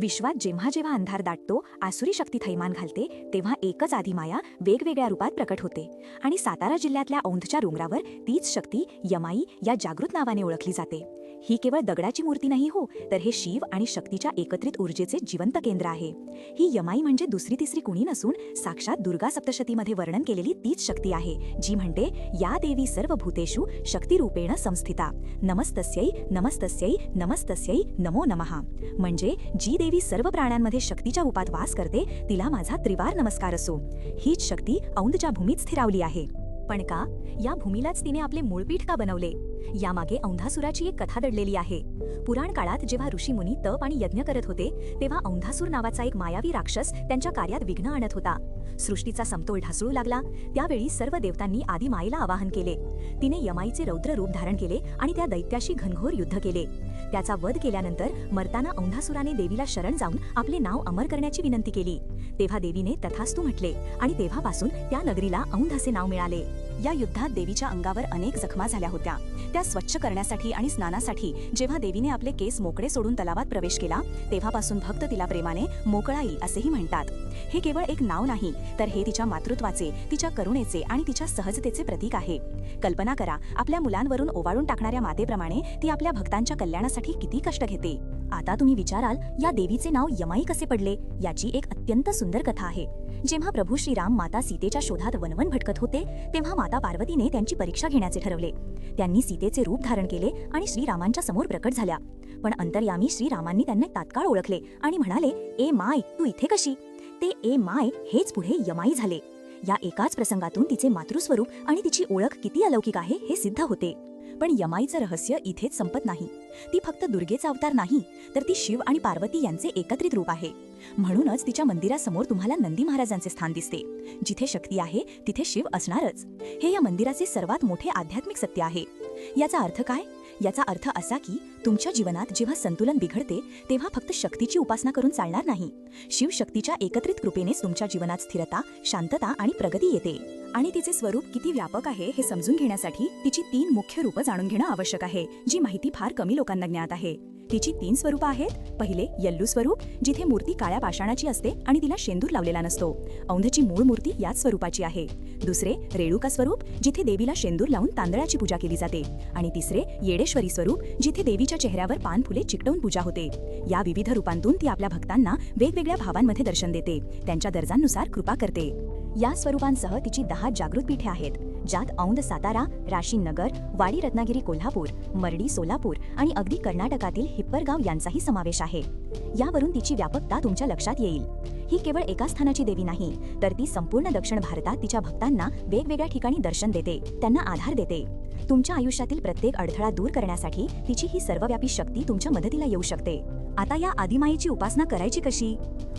विश्वात जेव्हा जेव्हा अंधार दाटतो आसुरी शक्ती थैमान घालते तेव्हा एकच आदिमाया वेगवेगळ्या रूपात प्रकट होते. आणि सातारा जिल्ह्यातल्या औंधच्या डोंगरावर तीच शक्ती यमाई या जागृत नावाने ओळखली जाते. ही केवळ दगडाची मूर्ती नाही हो तर हे शिव आणि शक्तीच्या एकत्रित ऊर्जेचे जिवंत केंद्र आहे. ही यमाई म्हणजे दुसरी तिसरी कुणी नसून साक्षात दुर्गा सप्तशतीमध्ये वर्णन केलेली तीच शक्ती आहे जी म्हणते या देवी सर्व भूतेषु शक्तिरूपेण संस्थिता. नमस्तस्यै नमस्तस्यै नमस्तस्यै नमो नमः. म्हणजे जी देवी सर्व प्राण्यांमध्ये शक्तीच्या रूपात वास करते तिला माझा त्रिवार नमस्कार असो. हीच शक्ती औंधच्या भूमीत स्थिरावली आहे. पण का? या भूमीलाच तिने आपले मूळपीठ का बनवले? यामागे औंधासुराची एक कथा दडलेली आहे. पुराण काळात जेव्हा ऋषीमुनी तप आणि यज्ञ करत होते तेव्हा औंधासूर नावाचा एक मायावी राक्षस त्यांच्या कार्यात विघ्न आणत होता. सृष्टीचा समतोल ढासळू लागला. त्यावेळी सर्व देवतांनी आधी माईला आवाहन केले. तिने यमाईचे रौद्र रूप धारण केले आणि त्या दैत्याशी घनघोर युद्ध केले. त्याचा वध केल्यानंतर मरताना औंधासुराने देवीला शरण जाऊन आपले नाव अमर करण्याची विनंती केली. तेव्हा देवीने तथास्तू म्हटले आणि तेव्हापासून त्या नगरीला औंध असे नाव मिळाले. या युद्धात देवीच्या अंगावर अनेक जखमा झाल्या होत्या. त्या स्वच्छ करण्यासाठी आणि स्नानासाठी जेव्हा देवीने आपले केस मोकळे सोडून तलावात प्रवेश केला तेव्हापासून भक्त तिला प्रेमाने मोकळाई असेही म्हणतात. हे केवळ एक नाव नाही तर हे तिच्या मातृत्वाचे तिच्या करुणेचे आणि तिच्या सहजतेचे प्रतीक आहे. कल्पना करा आपल्या मुलांवरून ओवाळून टाकणाऱ्या मातेप्रमाणे ती आपल्या भक्तांच्या कल्याणासाठी किती कष्ट घेते. आता तुम्ही विचाराल या देवीचे नाव यमाई कसे पडले? याची एक अत्यंत सुंदर कथा आहे. जेव्हा प्रभू श्रीराम माता सीतेच्या शोधात वनवन भटकत होते तेव्हा माता पार्वतीने त्यांची परीक्षा घेण्याचे ठरवले. त्यांनी सीतेचे रूप धारण केले आणि श्रीरामांच्या समोर प्रकट झाल्या. पण अंतर्यामी श्रीरामांनी त्यांना तात्काळ ओळखले आणि म्हणाले ए माय तू इथे कशी? ते ए माय हेच पुढे यमाई झाले. या एकाच प्रसंगातून तिचे मातृस्वरूप आणि तिची ओळख किती अलौकिक आहे हे सिद्ध होते. पण यमाईचं रहस्य इथेच संपत नाही. ती फक्त दुर्गेचा अवतार नाही तर ती शिव आणि पार्वती यांचे एकत्रित रूप आहे. म्हणूनच तिच्या मंदिरासमोर तुम्हाला नंदी महाराजांचे स्थान दिसते. जिथे शक्ती आहे तिथे शिव असणारच. हे या मंदिराचे सर्वात मोठे आध्यात्मिक सत्य आहे. याचा अर्थ काय? याचा अर्थ असा की तुमच्या जीवनात जेव्हा संतुलन बिघडते तेव्हा फक्त शक्तीची उपासना करून चालणार नाही. शिवशक्तीच्या एकत्रित कृपेनेच तुमच्या जीवनात स्थिरता शांतता आणि प्रगती येते. आणि तिचे स्वरूप किती व्यापक आहे हे समजून घेण्यासाठी तिची तीन मुख्य रूपं जाणून घेणं आवश्यक आहे जी माहिती फार कमी लोकांना ज्ञात आहे. तिची तीन स्वरूपं आहेत. पहिले यल्लू स्वरूप जिथे मूर्ती काळ्या पाषाणाची असते आणि तिला शेंदूर लावलेला नसतो. औंधची मूळ मूर्ती याच स्वरूपाची आहे. दुसरे रेणुका स्वरूप जिथे देवीला शेंदूर लावून तांदळाची पूजा केली जाते. आणि तिसरे येडेश्वरी स्वरूप जिथे देवीच्या चेहऱ्यावर पान फुले चिकटवून पूजा होते. या विविध रूपांतून ती आपल्या भक्तांना वेगवेगळ्या भावांमध्ये दर्शन देते. त्यांच्या दर्जांनुसार कृपा करते. या स्वरूपांसह तिची दहा जागृत पीठे आहेत. ज्यात औंध सातारा राशीनगर वाडी रत्नागिरी कोल्हापूर मरडी सोलापूर आणि अगदी कर्नाटकातील हिप्परगाव यांचाही समावेश आहे. यावरून तिची व्यापकता तुमच्या लक्षात येईल. ही केवळ एका स्थानाची देवी नाही तर ती संपूर्ण दक्षिण भारतात तिच्या भक्तांना वेगवेगळ्या ठिकाणी दर्शन देते त्यांना आधार देते. तुमच्या आयुष्यातील प्रत्येक अडथळा दूर करण्यासाठी तिची ही सर्वव्यापी शक्ती तुमच्या मदतीला येऊ शकते. आता या आदिमाईची उपासना करायची कशी?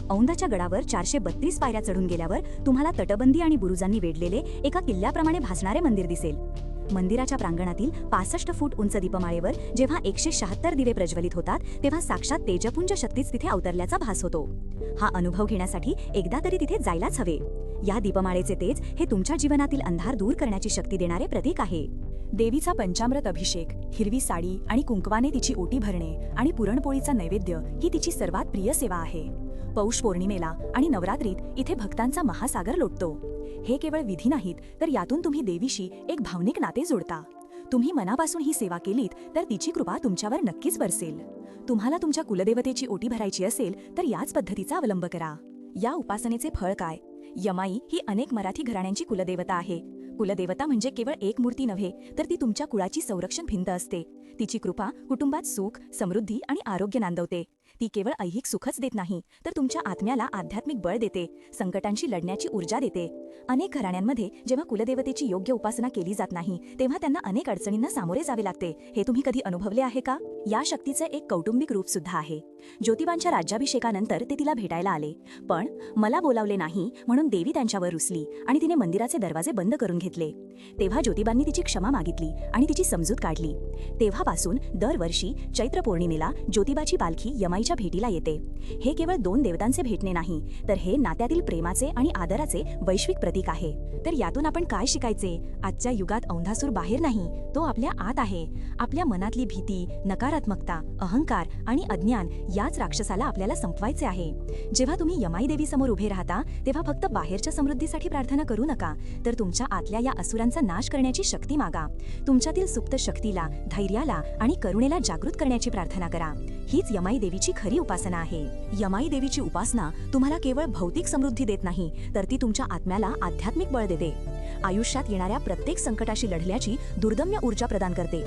औंधाच्या गडावर चारशे बत्तीस पायऱ्या चढून गेल्यावर तुम्हाला तटबंदी आणि बुरुजांनी वेढलेले एका किल्ल्याप्रमाणे भासणारे मंदिर दिसेल. मंदिराच्या प्रांगणातील पासष्ट फूट उंच दीपमाळेवर जेव्हा एकशे शहात्तर दिवे प्रज्वलित होतात तेव्हा साक्षात तेजपुंज शक्तीच तिथे अवतरल्याचा भास होतो. हा अनुभव घेण्यासाठी एकदा तरी तिथे जायलाच हवे. या दीपमाळेचे तेज हे तुमच्या जीवनातील अंधार दूर करण्याची शक्ती देणारे प्रतीक आहे. देवीचा पंचामृत अभिषेक हिरवी साडी आणि कुंकवाने तिची ओटी भरणे आणि पुरणपोळीचा नैवेद्य ही तिची सर्वात प्रिय सेवा आहे. पौष पौर्णिमेला आणि नवरात्रीत इथे भक्तांचा महासागर लोटतो. हे केवळ विधी नाहीत तर यातून तुम्ही देवीशी एक भावनिक नाते जोडता. तुम्ही मनापासून ही सेवा केलीत तर तिची कृपा तुमच्यावर नक्कीच बरसेल. तुम्हाला तुमच्या कुलदेवतेची ओटी भरायची असेल तर याच पद्धतीचा अवलंब करा. या उपासनेचे फळ काय? यमाई ही अनेक मराठी घराण्यांची कुलदेवता आहे. कुलदेवता म्हणजे केवळ एक मूर्ती नव्हे तर ती तुमच्या कुळाची संरक्षण भिंत असते. तिची कृपा कुटुंबात सुख समृद्धी आणि आरोग्य नांदवते. ती केवळ ऐहिक सुखच देत नाही तर तुमच्या आत्म्याला आध्यात्मिक बळ देते संकटांशी लढण्याची ऊर्जा देते. अनेक घराण्यांमध्ये जेव्हा कुलदेवतेची योग्य उपासना केली जात नाही तेव्हा त्यांना अनेक अडचणींना सामोरे जावे लागते. हे तुम्ही कधी अनुभवले आहे का? या शक्तीचे एक कौटुंबिक रूप सुद्धा आहे. ज्योतिबांच्या राज्याभिषेकानंतर ते तिला भेटायला आले. पण मला बोलावले नाही म्हणून देवी त्यांच्यावर रुसली आणि तिने मंदिराचे दरवाजे बंद करून घेतले. तेव्हा ज्योतिबांनी तिची क्षमा मागितली आणि तिची समजूत काढली. तेव्हापासून दरवर्षी चैत्र पौर्णिमेला ज्योतिबाची पालखी यमाईच्या देवीच्या भेटीला येते. हे केवळ दोन देवतांचे भेटणे नाही तर हे नात्यातील प्रेमाचे आणि आदराचे वैश्विक प्रतीक आहे. तर यातून आपण काय शिकायचे? आजच्या युगात औंधासूर बाहेर नाही तो आपल्या आत आहे. आपल्या मनातली भीती नकारात्मकता अहंकार आणि अज्ञान याच राक्षसाला आपल्याला संपवायचे आहे. जेव्हा तुम्ही यमाई देवीसमोर उभे राहता तेव्हा फक्त बाहेरच्या समृद्धीसाठी प्रार्थना करू नका तर तुमच्या आतल्या या असुरांचा नाश करण्याची शक्ती मागा. तुमच्यातील सुप्त शक्तीला धैर्याला आणि करुणेला जागृत करण्याची प्रार्थना करा. हीच यमाई देवीची खरी उपासना आहे. यमाई देवीची उपासना तुम्हाला केवळ भौतिक समृद्धी देत नाही तर ती तुमच्या आत्म्याला आध्यात्मिक बळ देते. आयुष्यात येणाऱ्या प्रत्येक संकटाशी लढल्याची दुर्दम्य ऊर्जा प्रदान करते.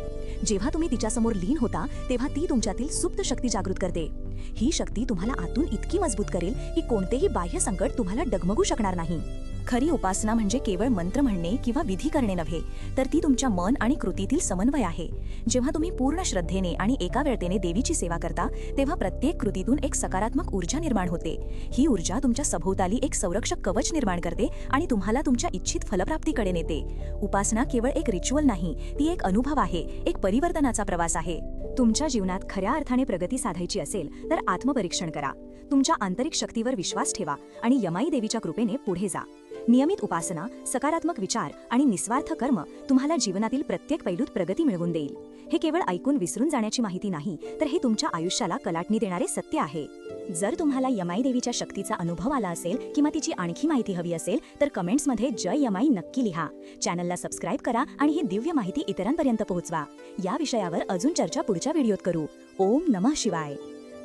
जेव्हा तुम्ही तिच्यासमोर लीन होता तेव्हा ती तुमच्यातील सुप्त शक्ती जागृत करते. ही शक्ती तुम्हाला आतून इतकी मजबूत करेल की कोणतेही बाह्य संकट तुम्हाला डगमगू शकणार नाही. खरी उपासना म्हणजे केवळ मंत्र म्हणणे किंवा विधी करणे नव्हे तर ती तुमच्या मन आणि कृतीतील समन्वय आहे. जेव्हा तुम्ही पूर्ण श्रद्धेने आणि एका वेळतेने देवीची सेवा करता तेव्हा प्रत्येक कृतीतून एक सकारात्मक ऊर्जा निर्माण होते. ही ऊर्जा तुमच्या सभोवताली एक संरक्षक कवच निर्माण करते आणि तुम्हाला तुमच्या इच्छित फलप्राप्तीकडे नेते. उपासना केवळ एक रिच्युअल नाही ती एक अनुभव आहे एक परिवर्तनाचा प्रवास आहे. तुमच्या जीवनात खऱ्या अर्थाने प्रगती साधायची असेल तर आत्मपरीक्षण करा. तुमच्या आंतरिक शक्तीवर विश्वास ठेवा आणि यमाई देवीच्या कृपेने पुढे जा. नियमित उपासना सकारात्मक विचार आणि निस्वार्थ कर्म तुम्हाला जीवनातील प्रत्येक पैलूत प्रगती मिळवून देईल. हे केवळ ऐकून विसरून जाण्याची माहिती नाही तर हे तुमच्या आयुष्याला कलाटणी देणारे सत्य आहे. जर तुम्हाला यमाई देवीच्या शक्तीचा अनुभव आला असेल किंवा तिची आणखी माहिती हवी असेल तर कमेंट्समध्ये जय यमाई नक्की लिहा. चॅनलला सबस्क्राईब करा आणि ही दिव्य माहिती इतरांपर्यंत पोहोचवा. या विषयावर अजून चर्चा पुढच्या व्हिडिओत करू. ओम नमः शिवाय.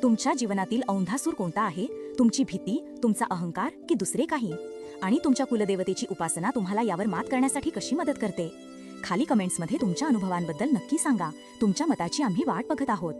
तुमच्या जीवनातील औंधासूर कोणता आहे? तुमची भीती तुमचा अहंकार की दुसरे काही? आणि तुमच्या कुलदेवतेची उपासना तुम्हाला यावर मात करण्यासाठी कशी मदत करते? खाली कमेंट्समध्ये तुमच्या अनुभवांबद्दल नक्की सांगा. तुमच्या मताची आम्ही वाट बघत आहोत.